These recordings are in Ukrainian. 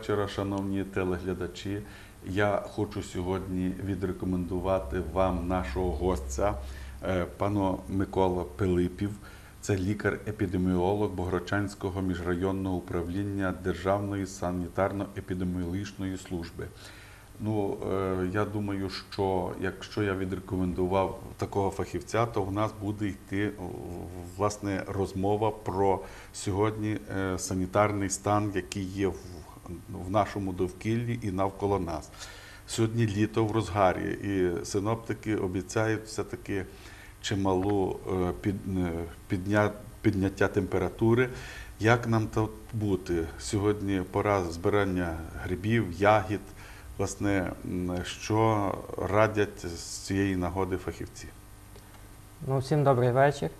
вечора, шановні телеглядачі. Я хочу сьогодні відрекомендувати вам нашого гостя, е, пана Микола Пилипів. Це лікар-епідеміолог Богородчанського міжрайонного управління Державної санітарно-епідеміологічної служби. Ну, е, я думаю, що якщо я відрекомендував такого фахівця, то в нас буде йти власне розмова про сьогодні е, санітарний стан, який є в, в нашому довкіллі і навколо нас. Сьогодні літо в розгарі, і синоптики обіцяють все-таки чималу е, е, підня, підняття температури. Як нам тут бути? Сьогодні пора збирання грибів, ягід. Власне, що радять з цієї нагоди фахівці? Ну, всім добрий вечір.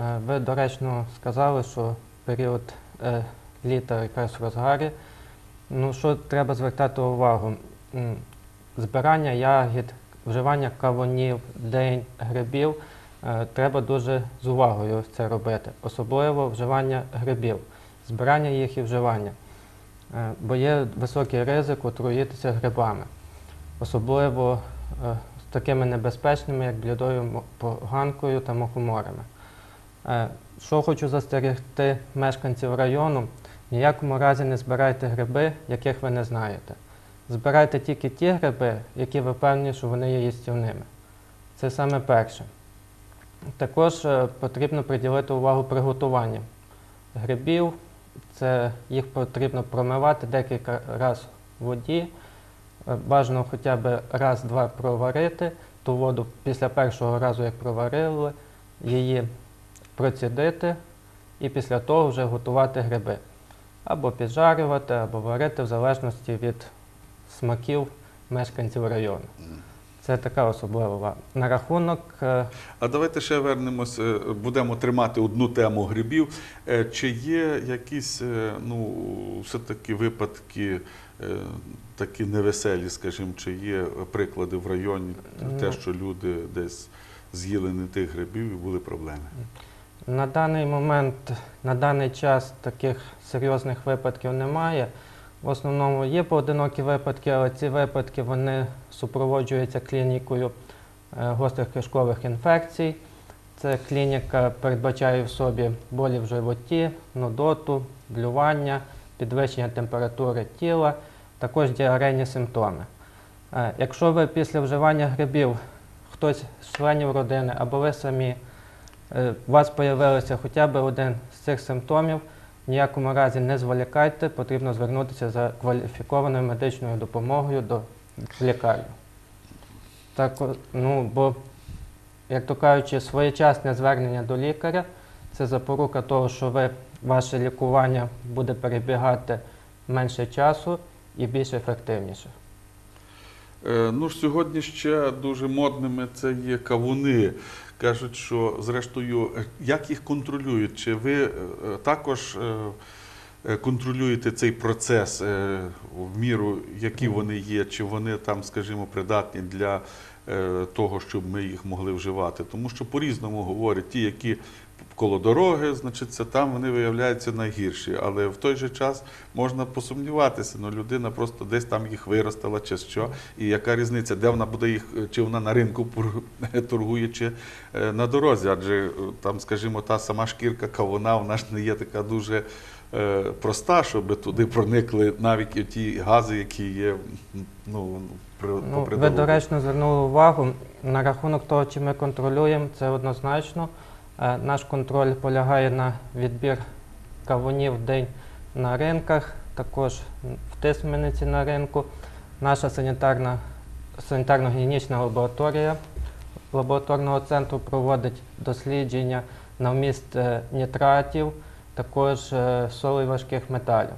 Е, Ви доречно сказали, що період літа якраз в розгарі. Ну, що треба звертати увагу? Збирання ягід, вживання кавунів, день, грибів е, треба дуже з увагою це робити. Особливо вживання грибів, збирання їх і вживання. Е, Бо є високий ризик отруїтися грибами. Особливо е, з такими небезпечними, як блідою поганкою та мухоморами. Що хочу застерегти мешканців району, ніякому разі не збирайте гриби, яких ви не знаєте. Збирайте тільки ті гриби, які ви певні, що вони є їстівними. Це саме перше. Також е, потрібно приділити увагу приготуванню грибів. Це їх потрібно промивати декілька разів в воді. Е, Бажано хоча б раз-два проварити ту воду після першого разу, як проварили, її процідити і після того вже готувати гриби. Або піджарювати, або варити в залежності від смаків мешканців району. Це така особлива. На рахунок е, А давайте ще вернемось, е, будемо тримати одну тему грибів. Е, Чи є якісь ну, все-таки випадки такі невеселі, скажімо, чи є приклади в районі, те, Ну. що люди десь з'їли не тих грибів і були проблеми? На даний момент, на даний час таких серйозних випадків немає. В основному є поодинокі випадки, але ці випадки вони супроводжуються клінікою е, гострих кишкових інфекцій. Це клініка передбачає в собі болі в животі, нудоту, блювання, підвищення температури тіла, також діарейні симптоми. Е, Якщо ви після вживання грибів, хтось з членів родини або ви самі у вас з'явився хоча б один з цих симптомів, в ніякому разі не зволікайте, потрібно звернутися за кваліфікованою медичною допомогою до лікарні. Так, ну, бо, як то кажучи, своєчасне звернення до лікаря це запорука того, що ви, ваше лікування буде перебігати менше часу і більш ефективніше. Е, Ну сьогодні ще дуже модними це є кавуни. Кажуть, що зрештою, е, як їх контролюють? Чи ви е, також е, е, контролюєте цей процес в міру, які вони є, чи вони там, скажімо, придатні для того, щоб ми їх могли вживати? Тому що по-різному говорять ті, які коло дороги, значить, це там вони виявляються найгірші. Але в той же час можна посумніватися, ну людина просто десь там їх виростила чи що. І яка різниця, де вона буде їх, чи вона на ринку торгує, чи е, на дорозі. Адже е, там, скажімо, та сама шкірка кавуна, вона ж не є така дуже е, проста, щоб туди проникли навіть ті гази, які є ну, при, Ну, ви доречно звернули увагу на рахунок того, чи ми контролюємо, це однозначно. Наш контроль полягає на відбір кавунів в день на ринках, також в Тисмениці на ринку. Наша санітарно-гігієнічна лабораторія лабораторного центру проводить дослідження на вміст е, нітратів, також е, солей важких металів.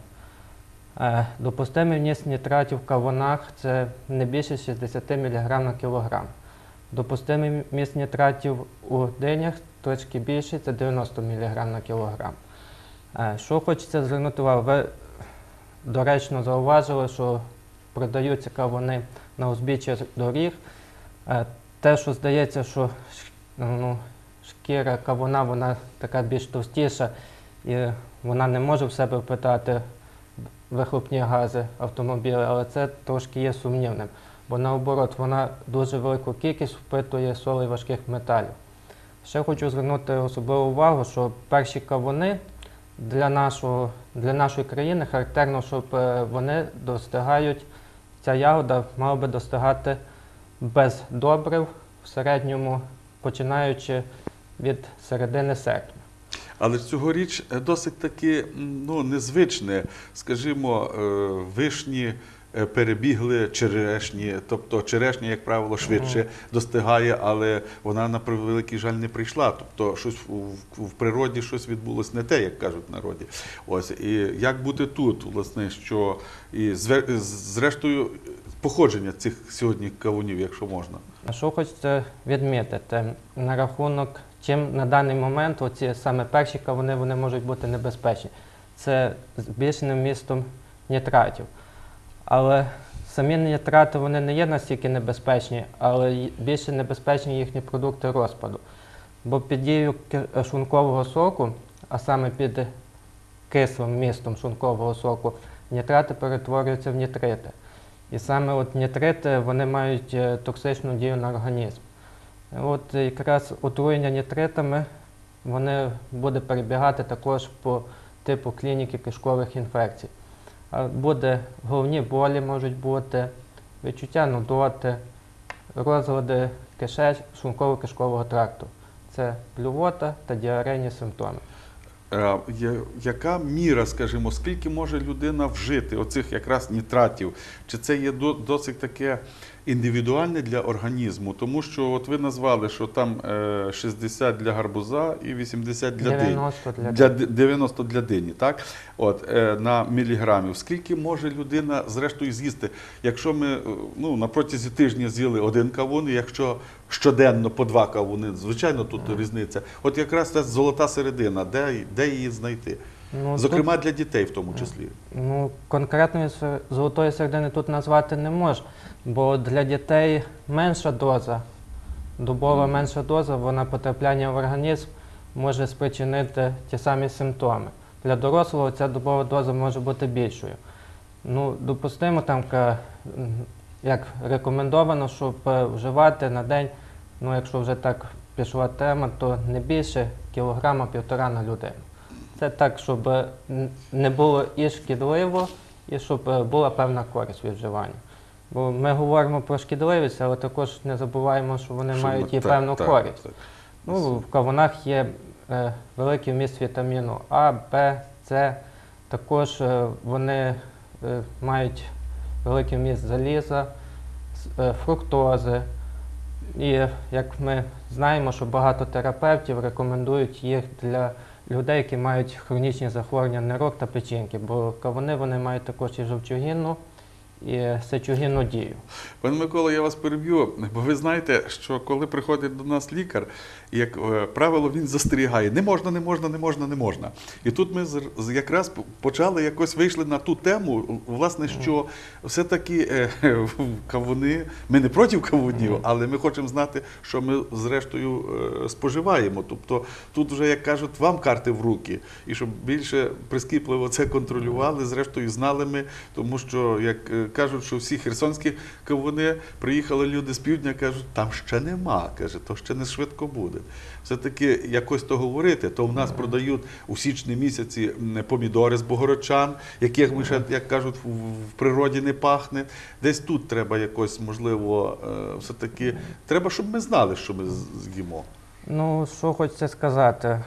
Е, Допустимий вміст нітратів в кавунах це не більше 60 мг на кілограм. Допустимий вміст нітратів у динях трошки більший, це 90 мг на кілограм. Е, Що хочеться звернути увагу, ви доречно зауважили, що продаються кавуни на узбіччя доріг. Е, Те, що здається, що ну, шкіра кавуна вона така більш товстіша і вона не може в себе впитати вихлопні гази автомобіля, але це трошки є сумнівним, бо наоборот вона дуже велику кількість впитує солей важких металів. Ще хочу звернути особливу увагу, що перші кавуни для, нашого, для нашої країни характерно, щоб е, вони достигають, ця ягода мала би достигати без добрив в середньому, починаючи від середини серпня. Але цьогоріч е, досить таки ну, незвичне, скажімо, е, вишні перебігли черешні, тобто черешня, як правило, швидше достигає, але вона на превеликий жаль не прийшла. Тобто щось в, природі щось відбулось не те, як кажуть в народі. Ось і як бути тут, власне, що і зве- зрештою походження цих сьогодні кавунів, якщо можна. Що хочеться відмітити на рахунок, чим на даний момент оці саме перші кавуни вони можуть бути небезпечні. Це збільшеним вмістом нітратів. Але самі нітрати вони не є настільки небезпечні, але більше небезпечні їхні продукти розпаду. Бо під дією шлункового соку, а саме під кислим містом шлункового соку, нітрати перетворюються в нітрити. І саме от нітрити вони мають е, токсичну дію на організм. От якраз отруєння нітритами вони буде перебігати також по типу клініки кишкових інфекцій. Буде головні болі можуть бути, відчуття нудоти, розлади кишеч, шлунково-кишкового тракту. Це блювота та діарейні симптоми. Е, Яка міра, скажімо, скільки може людина вжити оцих якраз нітратів? Чи це є досить таке індивідуальне для організму? Тому що от ви назвали, що там е, 60 для гарбуза і 80 для дині. 90 для, Для 90 для дині, так? От, е, на міліграмів. Скільки може людина зрештою з'їсти? Якщо ми е, ну, на протязі тижня з'їли один кавун, і якщо щоденно по два кавуни, звичайно, тут різниця. От якраз це золота середина, де, де її знайти? Ну, Зокрема, для дітей в тому числі. Ну, конкретної золотої середини тут назвати не можу, бо для дітей менша доза, добова менша доза, вона потрапляння в організм може спричинити ті самі симптоми. Для дорослого ця добова доза може бути більшою. Ну, допустимо, там, як рекомендовано, щоб е, вживати на день, ну, якщо вже так пішла тема, то не більше кілограма півтора на людину. Це так, щоб е, не було і шкідливо, і щоб е, була певна користь від вживання. Бо ми говоримо про шкідливість, але також не забуваємо, що вони Що мають і так, певну так, користь. так. Ну, в кавунах є е, великий вміст вітаміну А, Б, С. Також е, вони е, мають великий вміст заліза, е, фруктози. І як ми знаємо, що багато терапевтів рекомендують їх для людей, які мають хронічні захворювання нирок та печінки, бо кавуни вони мають також і жовчогінну, і сечогінну дію. Пане Микола, я вас переб'ю, бо ви знаєте, що коли приходить до нас лікар, як е, правило, він застерігає: не можна, не можна, не можна, не можна. І тут ми якраз почали якось вийшли на ту тему, власне, що все-таки е, кавуни, ми не проти кавунів, але ми хочемо знати, що ми зрештою е, споживаємо. Тобто тут вже, як кажуть, вам карти в руки, і щоб більше прискіпливо це контролювали, зрештою знали ми, тому що, як кажуть, що всі херсонські кавуни приїхали люди з півдня, кажуть, там ще нема. Каже, то ще не швидко буде. Все-таки якось то говорити, то в нас продають у січні місяці помідори з богородчан, яких ми ще, як кажуть, в, в природі не пахне. Десь тут треба якось, можливо, е, все-таки треба, щоб ми знали, що ми з'їмо. Ну, що хочеться сказати?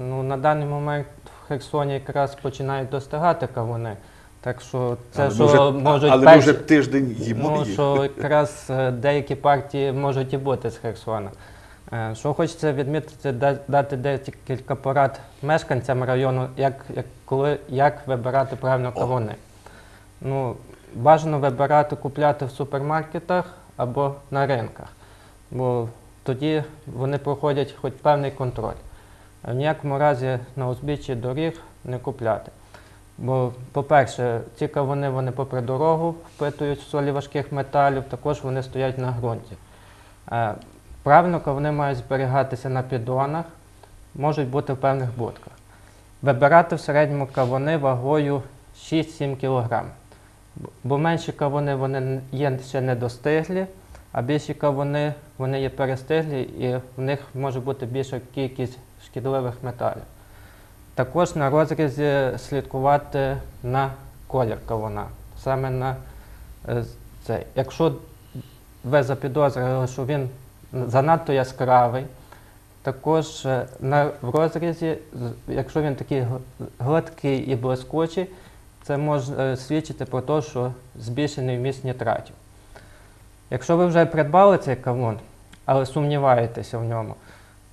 Ну, на даний момент в Херсоні якраз починають достигати кавуни. Так що це, але що ми можуть але перші, вже тиждень їмо ну, що якраз е, деякі партії можуть і бути з Херсона. Е, Що хочеться відмітити, да- дати декілька порад мешканцям району, як, як, коли, як вибирати правильно кавуни. Ну, бажано вибирати, купляти в супермаркетах або на ринках, бо тоді вони проходять хоч певний контроль. В ніякому разі на узбіччі доріг не купляти. Бо, по-перше, ці кавуни вони попри дорогу впитують солі важких металів, також вони стоять на ґрунті. Е, Правильно, кавуни мають зберігатися на піддонах, можуть бути в певних будках. Вибирати в середньому кавуни вагою 6-7 кг. Бо менші кавуни вони є ще недостиглі, а більші кавуни вони є перестиглі і в них може бути більша кількість шкідливих металів. Також на розрізі слідкувати на колір кавуна. Саме на е, цей. Якщо ви запідозрили, що він занадто яскравий, також е, на, в розрізі, якщо він такий гладкий і блискучий, це може свідчити про те, що збільшений вміст нітратів. Якщо ви вже придбали цей кавун, але сумніваєтеся в ньому,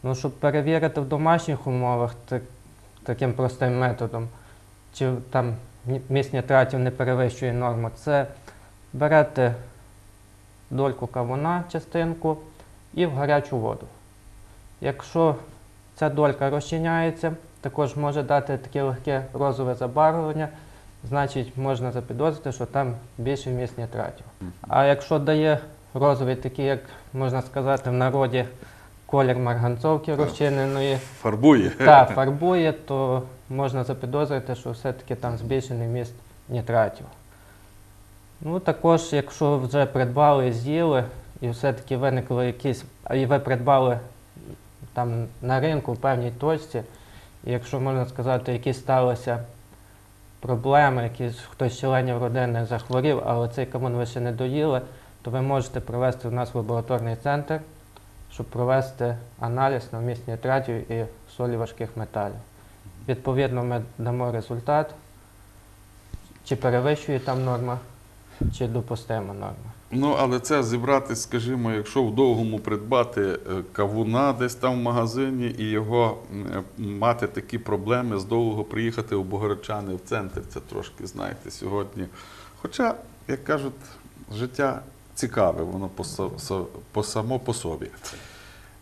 ну, щоб перевірити в домашніх умовах таким простим методом, чи там вміст нітратів не перевищує норму, це берете дольку кавуна, частинку і в гарячу воду. Якщо ця долька розчиняється, також може дати таке легке розове забарвлення, значить можна запідозрити, що там більше вміст нітратів. А якщо дає розовий, такий, як можна сказати, в народі колір марганцовки розчиненої, Фарбує. та фарбує, то можна запідозрити, що все-таки там збільшений вміст нітратів. Ну, також, якщо вже придбали, з'їли, і все-таки виникли якісь, а і ви придбали там на ринку в певній точці, і якщо можна сказати, якісь сталися проблеми, якісь хтось з членів родини захворів, але цей камон ви ще не доїли, то ви можете привезти в нас в лабораторний центр, щоб провести аналіз на вміст нітратів і солі важких металів. Відповідно, ми дамо результат, чи перевищує там норма, чи допустима норма. Ну, але це зібрати, скажімо, якщо в довгому придбати е, кавуна десь там в магазині і його е, мати такі проблеми з довго приїхати у Богородчани в центр, це трошки, знаєте, сьогодні. Хоча, як кажуть, життя цікаве, воно по, само по собі.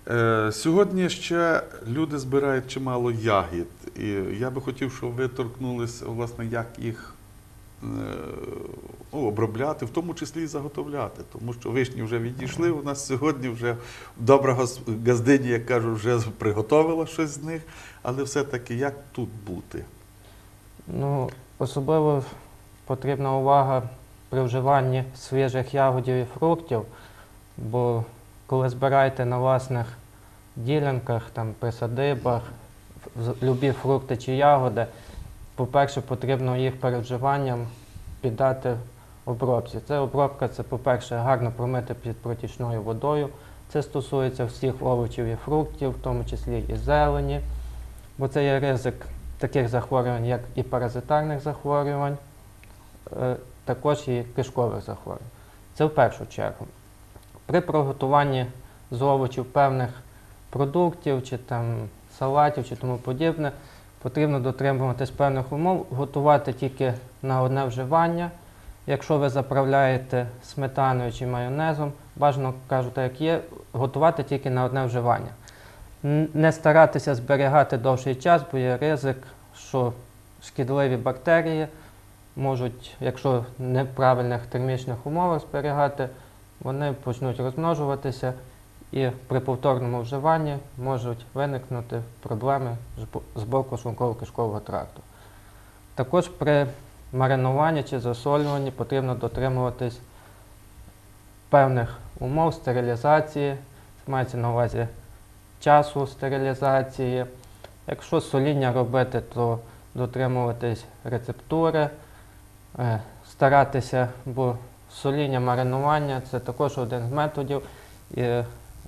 Е, Сьогодні ще люди збирають чимало ягід, і я би хотів, щоб ви торкнулися, власне, як їх е, ну, обробляти, в тому числі і заготовляти. Тому що вишні вже відійшли. У нас сьогодні вже добра газдині, як кажуть, вже приготовила щось з них. Але все-таки як тут бути? Ну, особливо потрібна увага при вживанні свіжих ягодів і фруктів, бо коли збираєте на власних ділянках, там, при садибах, любі фрукти чи ягоди, по-перше, потрібно їх перед вживанням піддати обробці. Це обробка, це, по-перше, гарно промити під протічною водою. Це стосується всіх овочів і фруктів, в тому числі і зелені, бо це є ризик таких захворювань, як і паразитарних захворювань, е, також і кишкових захворювань. Це в першу чергу. При приготуванні з овочів певних продуктів, чи там салатів, чи тому подібне, потрібно дотримуватись певних умов, готувати тільки на одне вживання. Якщо ви заправляєте сметаною чи майонезом, бажано кажу так, як є, готувати тільки на одне вживання. Не старатися зберігати довший час, бо є ризик, що шкідливі бактерії можуть, якщо неправильних термічних умовах зберігати, вони почнуть розмножуватися і при повторному вживанні можуть виникнути проблеми з боку шлунково-кишкового тракту. Також при маринуванні чи засолюванні потрібно дотримуватись певних умов стерилізації, мається на увазі часу стерилізації. Якщо соління робити, то дотримуватись рецептури, старатися, бо соління маринування це також один з методів, і,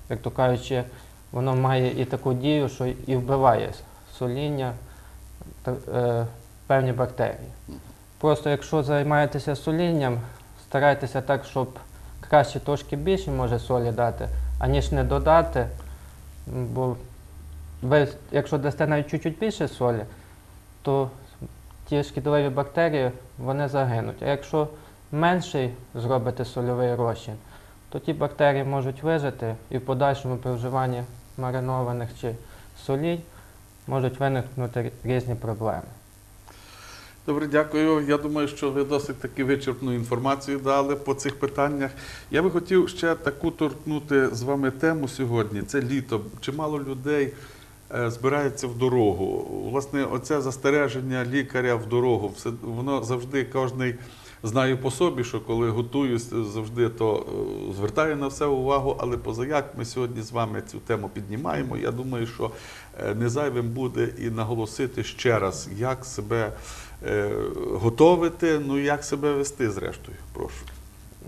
як то кажучи, воно має і таку дію, що і вбиває соління та- е, певні бактерії. Просто якщо займаєтеся солінням, старайтеся так, щоб краще трошки більше може солі дати, аніж не додати. Бо ви, якщо дасте навіть чуть-чуть більше солі, то ті шкідливі бактерії вони загинуть. А якщо менший зробите сольовий розчин, то ті бактерії можуть вижити і в подальшому при вживанні маринованих чи солій можуть виникнути різні проблеми. Добре, дякую. Я думаю, що ви досить таки вичерпну інформацію дали по цих питаннях. Я би хотів ще таку торкнути з вами тему сьогодні. Це літо. Чимало людей збирається в дорогу. Власне, оце застереження лікаря в дорогу, все воно завжди кожний знає по собі, що коли готуюсь, завжди то е, звертаю на все увагу. Але позаяк ми сьогодні з вами цю тему піднімаємо. Я думаю, що е, не зайвим буде і наголосити ще раз, як себе е, готовити, ну як себе вести, зрештою. Прошу.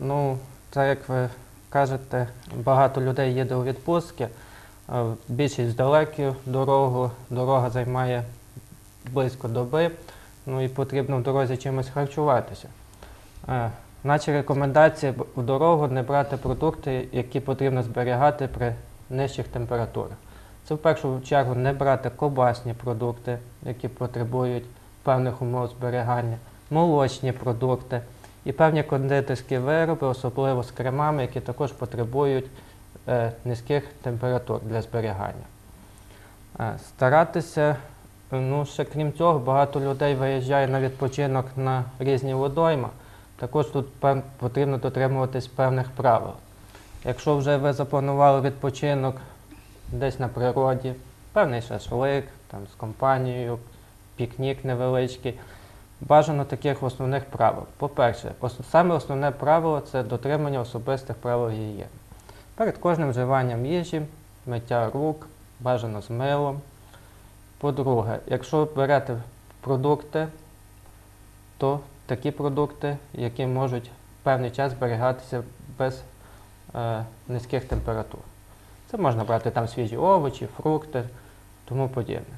Ну, це як ви кажете, багато людей їде у відпустки. Більшість далекі дорогу, дорога займає близько доби, ну і потрібно в дорозі чимось харчуватися. Е, Наші рекомендації в дорогу не брати продукти, які потрібно зберігати при нижчих температурах. Це в першу чергу не брати ковбасні продукти, які потребують певних умов зберігання, молочні продукти і певні кондитерські вироби, особливо з кремами, які також потребують низьких температур для зберігання. Е, старатися, е, ну ще крім цього, багато людей виїжджає на відпочинок на різні водойма. Також тут потрібно дотримуватись певних правил. Якщо вже ви запланували відпочинок десь на природі, певний шашлик там, з компанією, пікнік невеличкий, бажано таких основних правил. По-перше, саме основне правило це дотримання особистих правил гігієни. Перед кожним вживанням їжі, миття рук, бажано з милом. По-друге, якщо берете продукти, то такі продукти, які можуть певний час зберігатися без е, низьких температур. Це можна брати там свіжі овочі, фрукти, тому подібне.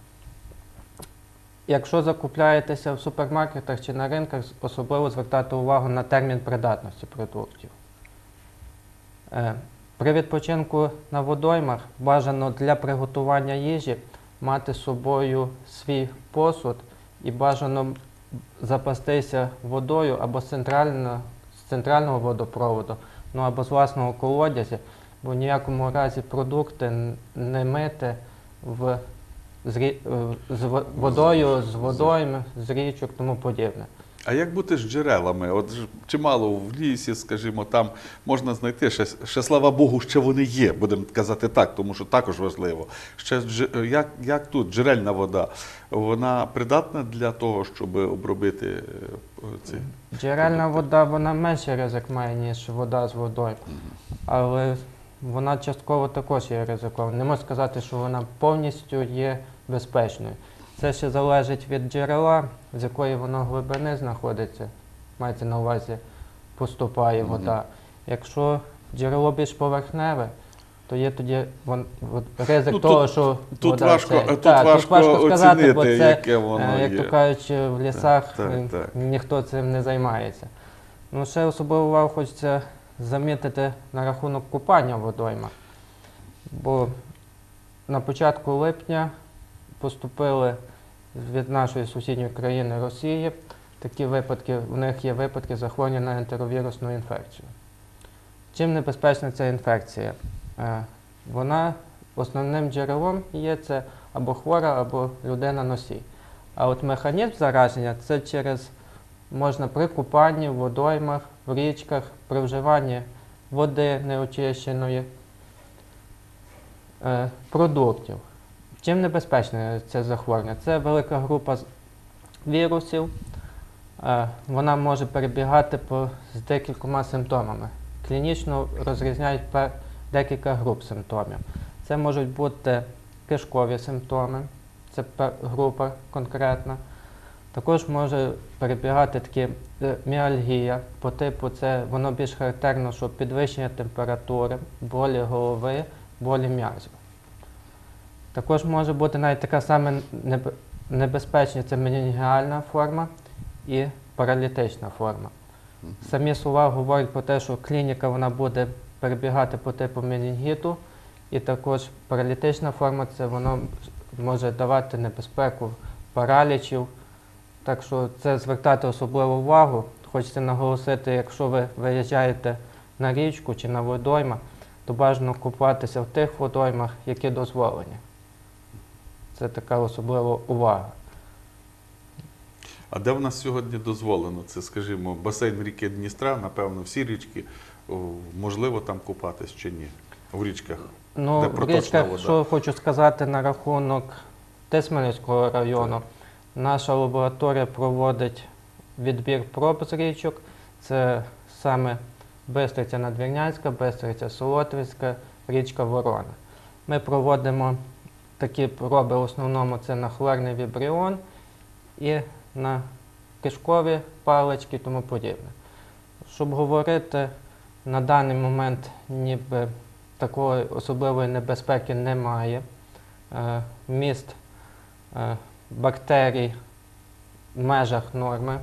Якщо закупляєтеся в супермаркетах чи на ринках, особливо звертати увагу на термін придатності продуктів. Е, При відпочинку на водоймах бажано для приготування їжі мати з собою свій посуд і бажано запастися водою або з центрального, з центрального водопроводу, ну або з власного колодязя, бо в ніякому разі продукти не мити в, з, з водою, з водойми, з річок, тому подібне. А як бути з джерелами? От чимало в лісі, скажімо, там можна знайти ще, ще слава Богу, ще вони є, будемо казати так, тому що також важливо. Ще як, як тут джерельна вода, вона придатна для того, щоб обробити е, ці. Джерельна вода вона менший ризик має, ніж вода з водою, але вона частково також є ризикована. Не можу сказати, що вона повністю є безпечною. Це ще залежить від джерела, з якої воно глибини знаходиться. Мається на увазі, поступає Мгм. вода. Якщо джерело більш поверхневе, то є тоді вон, от ризик Ну, того, тут- що Тут вода важко, це- тут Так, важко, сказати, бо це яке воно Е, Як є. то кажуть, е, в лісах так, е, так. ніхто цим не займається. Ну, ще особливу увагу хочеться замітити на рахунок купання в водоймах. Бо на початку липня поступили від нашої сусідньої країни Росії такі випадки, в них є випадки захворювання на ентеровірусну інфекцію. Чим небезпечна ця інфекція? Е, Вона основним джерелом є це або хвора, або людина носій. А от механізм зараження це через можна при купанні в водоймах, в річках, при вживанні води неочищеної, е, продуктів. Чим небезпечне це захворювання? Це велика група вірусів. Е, Вона може перебігати по, з декількома симптомами. Клінічно розрізняють декілька груп симптомів. Це можуть бути кишкові симптоми, це група конкретна. Також може перебігати такі е, міальгія по типу, це воно більш характерно, що підвищення температури, болі голови, болі м'язів. Також може бути навіть така сама небезпечна це менінгіальна форма і паралітична форма. Самі слова говорять про те, що клініка вона буде перебігати по типу менінгіту, і також паралітична форма це воно може давати небезпеку паралічів. Так що це звертати особливу увагу. Хочеться наголосити, якщо ви виїжджаєте на річку чи на водойма, то бажано купатися в тих водоймах, які дозволені. Це така особлива увага. А де в нас сьогодні дозволено? Це, скажімо, басейн ріки Дністра, напевно, всі річки, можливо там купатись чи ні. в річках? Ну, Де в річках, вода? що хочу сказати на рахунок Тисменівського району, наша лабораторія проводить відбір проб з річок. Це саме Бистриця Надвірнянська, Бистриця Солотвицька, річка Ворона. Ми проводимо такі проби в основному це на хлорний вібріон і на кишкові палички і тому подібне. Щоб говорити, на даний момент ніби такої особливої небезпеки немає. Е, Вміст е, бактерій в межах норми,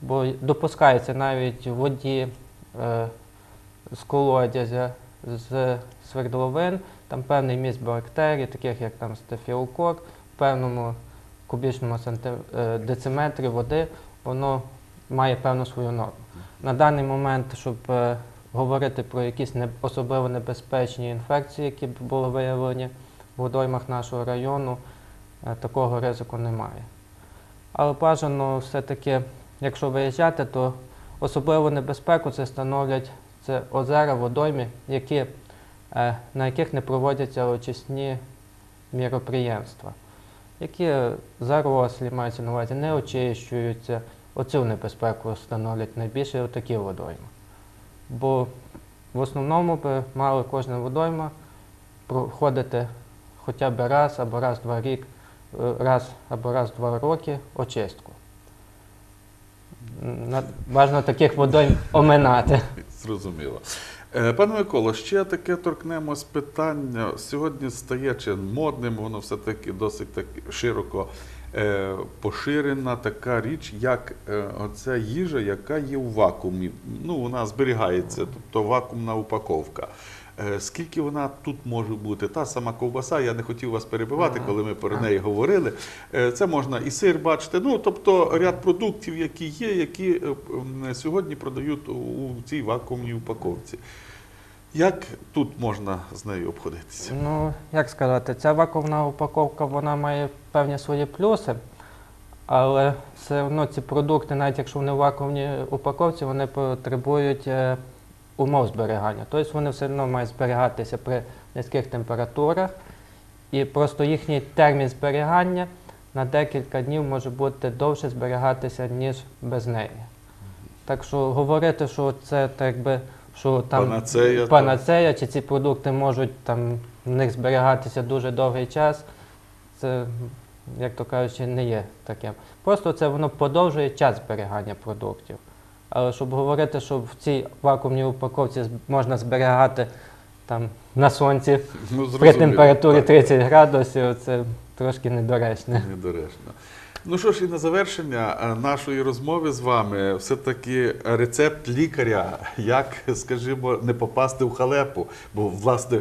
бо допускається навіть в воді е, з колодязя, з свердловин, там певний міст бактерій, таких як там стафілокок, в певному кубічному е, дециметрі води, воно має певну свою норму. На даний момент, щоб е, говорити про якісь не, особливо небезпечні інфекції, які б були виявлені в водоймах нашого району, е, такого ризику немає. Але бажано все-таки, якщо виїжджати, то особливу небезпеку це становлять це озера, водойми, які, на яких не проводяться очисні міроприємства, які зарослі мається на увазі, не очищуються. Оцю небезпеку становлять найбільше такі водойми. Бо в основному би мала кожна водойма проходити хоча б раз або раз два рік, е, раз або раз два роки очистку. Бажано таких водойм оминати. Зрозуміло. Е, Пане Миколо, ще таке торкнемось питання. Сьогодні стає чи модним, воно все-таки досить так широко е, поширена така річ, як е, оця їжа, яка є у вакуумі. Ну, вона зберігається, тобто вакуумна упаковка. Е, Скільки вона тут може бути? Та сама ковбаса, я не хотів вас перебивати, коли ми про неї говорили. Е, Це можна і сир бачити. Ну, тобто ряд продуктів, які є, які е, сьогодні продають у- цій вакуумній упаковці. Як тут можна з нею обходитися? Ну, як сказати, ця вакуумна упаковка вона має певні свої плюси, але все одно ці продукти, навіть якщо вони в вакуумній упаковці, вони потребують умов зберігання. Тобто вони все одно мають зберігатися при низьких температурах, і просто їхній термін зберігання на декілька днів може бути довше зберігатися, ніж без неї. Так що говорити, що це так якби, що там Панацея, панацея, чи ці продукти можуть там в них зберігатися дуже довгий час, це, як то кажучи, не є таким. Просто це воно подовжує час зберігання продуктів. Але щоб говорити, що в цій вакуумній упаковці можна зберігати там на сонці Ну, при температурі Так. 30 градусів, це трошки недоречно. Недоречно. Ну що ж, і на завершення е, нашої розмови з вами все-таки рецепт лікаря, як, скажімо, не попасти в халепу. Бо, власне,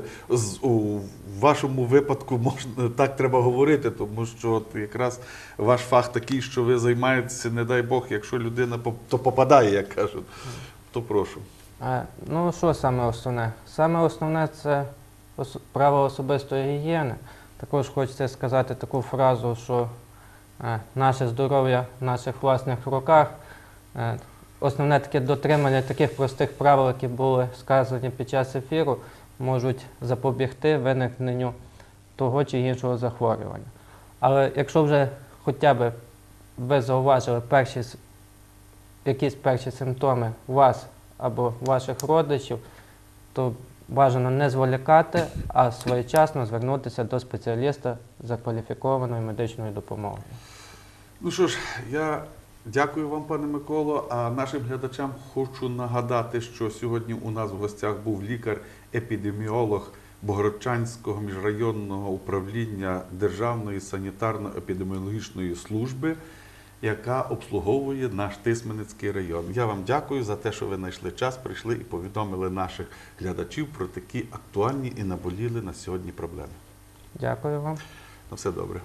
у вашому випадку можна так треба говорити, тому що от якраз ваш фах такий, що ви займаєтеся, не дай Бог, якщо людина то попадає, як кажуть, то прошу. Ну, що саме основне? Саме основне це правило особистої гігієни. Також хочеться сказати таку фразу, що наше здоров'я в наших власних руках. Е, Основне таке дотримання таких простих правил, які були сказані під час ефіру, можуть запобігти виникненню того чи іншого захворювання. Але якщо вже хоча б ви зауважили перші якісь перші симптоми у вас або ваших родичів, то бажано не зволікати, а своєчасно звернутися до спеціаліста за кваліфікованою медичною допомогою. Ну що ж, я дякую вам, пане Миколо. А нашим глядачам хочу нагадати, що сьогодні у нас в гостях був лікар-епідеміолог Богородчанського міжрайонного управління Державної санітарно-епідеміологічної служби, яка обслуговує наш Тисменицький район. Я вам дякую за те, що ви знайшли час, прийшли і повідомили наших глядачів про такі актуальні і наболіли на сьогодні проблеми. Дякую вам. На все добре.